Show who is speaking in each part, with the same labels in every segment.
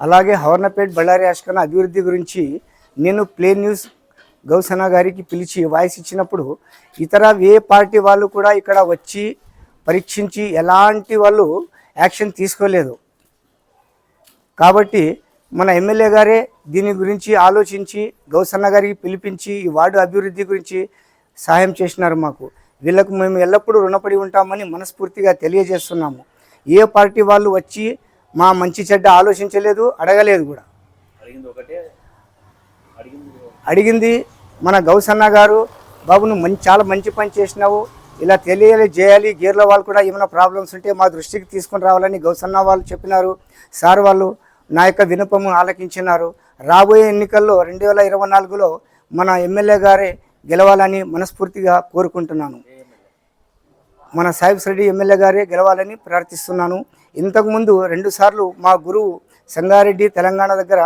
Speaker 1: అలాగే హవర్నపేట్ బళ్ళారి అష్కన అభివృద్ధి గురించి నేను ప్లే న్యూస్ గౌసన గారికి పిలిచి వాయిస్ ఇచ్చినప్పుడు ఇతర ఏ పార్టీ వాళ్ళు కూడా ఇక్కడ వచ్చి పరీక్షించి ఎలాంటి వాళ్ళు యాక్షన్ తీసుకోలేదు. కాబట్టి మన ఎమ్మెల్యే గారే దీని గురించి ఆలోచించి గౌసన్న గారికి పిలిపించి ఈ వార్డు అభివృద్ధి గురించి సహాయం చేసినారు మాకు. వీళ్ళకు మేము ఎల్లప్పుడూ రుణపడి ఉంటామని మనస్ఫూర్తిగా తెలియజేస్తున్నాము. ఏ పార్టీ వాళ్ళు వచ్చి మా మంచి చెడ్డ ఆలోచించలేదు అడగలేదు కూడా.
Speaker 2: అడిగింది
Speaker 1: మన గౌసన్న గారు బాబు నువ్వు మంచి చాలా మంచి పని చేసినావు. ఇలా తెలియాలి చేయాలి గేర్ల వాళ్ళు కూడా ఏమైనా ప్రాబ్లమ్స్ ఉంటే మా దృష్టికి తీసుకొని రావాలని గౌసన్న వాళ్ళు చెప్పినారు. సార్ వాళ్ళు నా యొక్క వినపము ఆలకించినారు. రాబోయే ఎన్నికల్లో రెండు వేల ఇరవై నాలుగులో మన ఎమ్మెల్యే గారే గెలవాలని మనస్ఫూర్తిగా కోరుకుంటున్నాను. మన సాహిబ్ రెడ్డి ఎమ్మెల్యే గారే గెలవాలని ప్రార్థిస్తున్నాను. ఇంతకుముందు రెండుసార్లు మా గురువు సంగారెడ్డి తెలంగాణ దగ్గర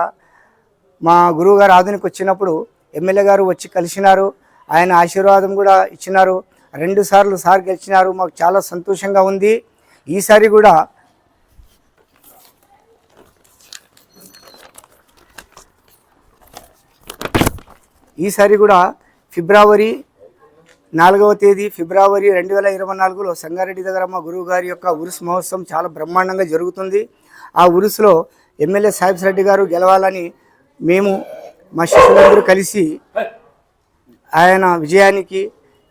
Speaker 1: మా గురువు గారు ఆధునికి వచ్చినప్పుడు ఎమ్మెల్యే గారు వచ్చి కలిసినారు. ఆయన ఆశీర్వాదం కూడా ఇచ్చినారు. రెండు సార్లు సార్ గెలిచినారు. మాకు చాలా సంతోషంగా ఉంది. ఈసారి కూడా ఈసారి కూడా ఫిబ్రవరి నాలుగవ తేదీ ఫిబ్రవరి రెండు వేల ఇరవై నాలుగులో సంగారెడ్డి దగ్గర మా గురువు గారి యొక్క ఉరుసు మహోత్సవం చాలా బ్రహ్మాండంగా జరుగుతుంది. ఆ ఉరుసులో ఎమ్మెల్యే సాహిబ్ రెడ్డి గారు గెలవాలని మేము మా శిష్యులందరూ కలిసి ఆయన విజయానికి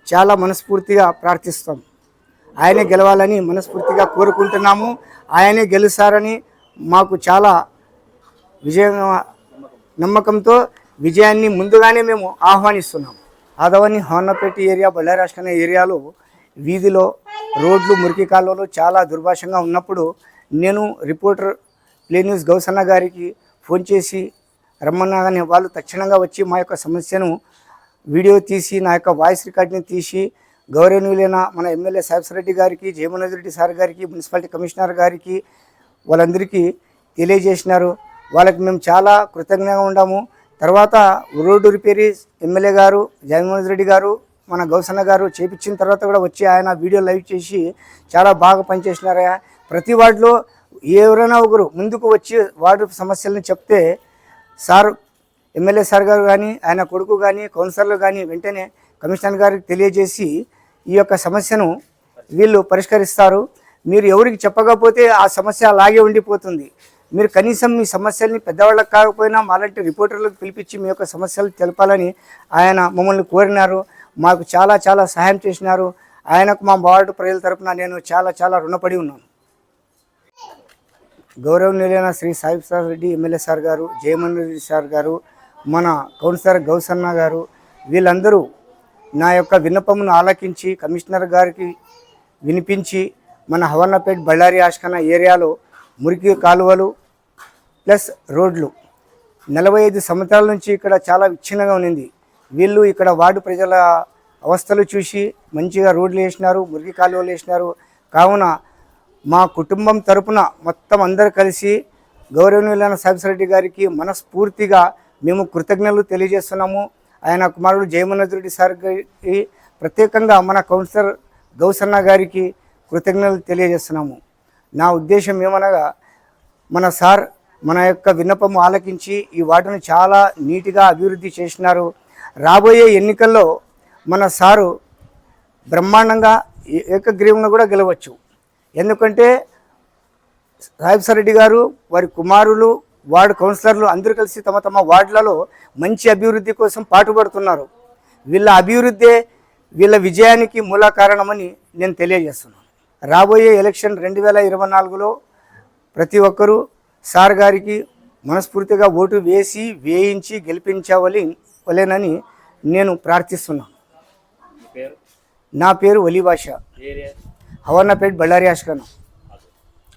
Speaker 1: చాలా మనస్ఫూర్తిగా ప్రార్థిస్తాం. ఆయనే గెలవాలని మనస్ఫూర్తిగా కోరుకుంటున్నాము. ఆయనే గెలుస్తారని మాకు చాలా విజయ నమ్మకంతో విజయాన్ని ముందుగానే మేము ఆహ్వానిస్తున్నాము ఆదవని హోన్నపేట ఏరియా బళ్ళారాష్ట్ర ఏరియాలో వీధిలో రోడ్లు మురికి కాలువలు చాలా దుర్భాషంగా ఉన్నప్పుడు నేను రిపోర్టర్ ప్లే న్యూస్ గౌసన్న గారికి ఫోన్ చేసి రమ్మన్నాగానే వాళ్ళు తక్షణంగా వచ్చి మా యొక్క సమస్యను వీడియో తీసి నా యొక్క వాయిస్ రికార్డ్ని తీసి గౌరవనీయులైన మన ఎమ్మెల్యే సాహిబ్ రెడ్డి గారికి జయమనోజ్ రెడ్డి సార్ గారికి మున్సిపాలిటీ కమిషనర్ గారికి వాళ్ళందరికీ తెలియజేసినారు. వాళ్ళకి మేము చాలా కృతజ్ఞంగా ఉన్నాము. తర్వాత రోడ్డు రిపేరీ ఎమ్మెల్యే గారు జగన్మోహన్ రెడ్డి గారు మన గౌసన్న గారు చేపించిన తర్వాత కూడా వచ్చి ఆయన వీడియో లైవ్ చేసి చాలా బాగా పనిచేసినారయ్యా ప్రతి వార్డులో ఎవరైనా ఒకరు ముందుకు వచ్చి వార్డు సమస్యలను చెప్తే సార్ ఎమ్మెల్యే సార్ గారు కానీ ఆయన కొడుకు కానీ కౌన్సిలర్లు కానీ వెంటనే కమిషనర్ గారికి తెలియజేసి ఈ యొక్క సమస్యను వీళ్ళు పరిష్కరిస్తారు. మీరు ఎవరికి చెప్పకపోతే ఆ సమస్య అలాగే ఉండిపోతుంది. మీరు కనీసం మీ సమస్యల్ని పెద్దవాళ్ళకి కాకపోయినా మాలాంటి రిపోర్టర్లకు పిలిపించి మీ యొక్క సమస్యలు తెలపాలని ఆయన మమ్మల్ని కోరినారు. మాకు చాలా చాలా సహాయం చేసినారు. ఆయనకు మా వార్డు ప్రజల తరపున నేను చాలా చాలా రుణపడి ఉన్నాను. గౌరవనీయులైన Shri Sahib sir Reddy MLA sir గారు జయమోహన్ రెడ్డి సార్ గారు మన కౌన్సిలర్ గౌసన్న గారు వీళ్ళందరూ నా యొక్క విన్నపమును ఆలకించి కమిషనర్ గారికి వినిపించి మన హవన్నపేట్ బళ్ళారి ఆష్కన ఏరియాలో మురికి కాలువలు ప్లస్ రోడ్లు. నలభై ఐదు సంవత్సరాల నుంచి ఇక్కడ చాలా విచ్ఛిన్నంగా ఉన్నింది. వీళ్ళు ఇక్కడ వార్డు ప్రజల అవస్థలు చూసి మంచిగా రోడ్లు వేసినారు మురికి కాలువలు వేసినారు. కావున మా కుటుంబం తరపున మొత్తం అందరు కలిసి గౌరవనీయులైన సాహిబ్ రెడ్డి గారికి మనస్ఫూర్తిగా మేము కృతజ్ఞతలు తెలియజేస్తున్నాము. ఆయన కుమారుడు జయమోహన్ రెడ్డి సార్ గారికి ప్రత్యేకంగా మన కౌన్సిలర్ గౌసన్న గారికి కృతజ్ఞతలు తెలియజేస్తున్నాము. నా ఉద్దేశం ఏమనగా మన సార్ మన యొక్క విన్నపము ఆలకించి ఈ వార్డును చాలా నీట్గా అభివృద్ధి చేసినారు. రాబోయే ఎన్నికల్లో మన సారు బ్రహ్మాండంగా ఏ- ఏకగ్రీవంగా కూడా గెలవచ్చు. ఎందుకంటే సాహిబ్ రెడ్డి గారు వారి కుమారులు వార్డు కౌన్సిలర్లు అందరూ కలిసి తమ తమ వార్డులలో మంచి అభివృద్ధి కోసం పాటుపడుతున్నారు. వీళ్ళ అభివృద్ధే వీళ్ళ విజయానికి మూల కారణమని నేను తెలియజేస్తున్నాను. రాబోయే ఎలక్షన్ రెండు వేల ఇరవై నాలుగులో ప్రతి ఒక్కరూ సార్ గారికి మనస్ఫూర్తిగా ఓటు వేసి వేయించి గెలిపించవలి వలేనని నేను ప్రార్థిస్తున్నాను. నా పేరు ఒలిభాష.
Speaker 2: ఏరియా?
Speaker 1: హవన్నపేట్ బళ్ళారి ఆష్కన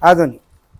Speaker 1: ఆధోని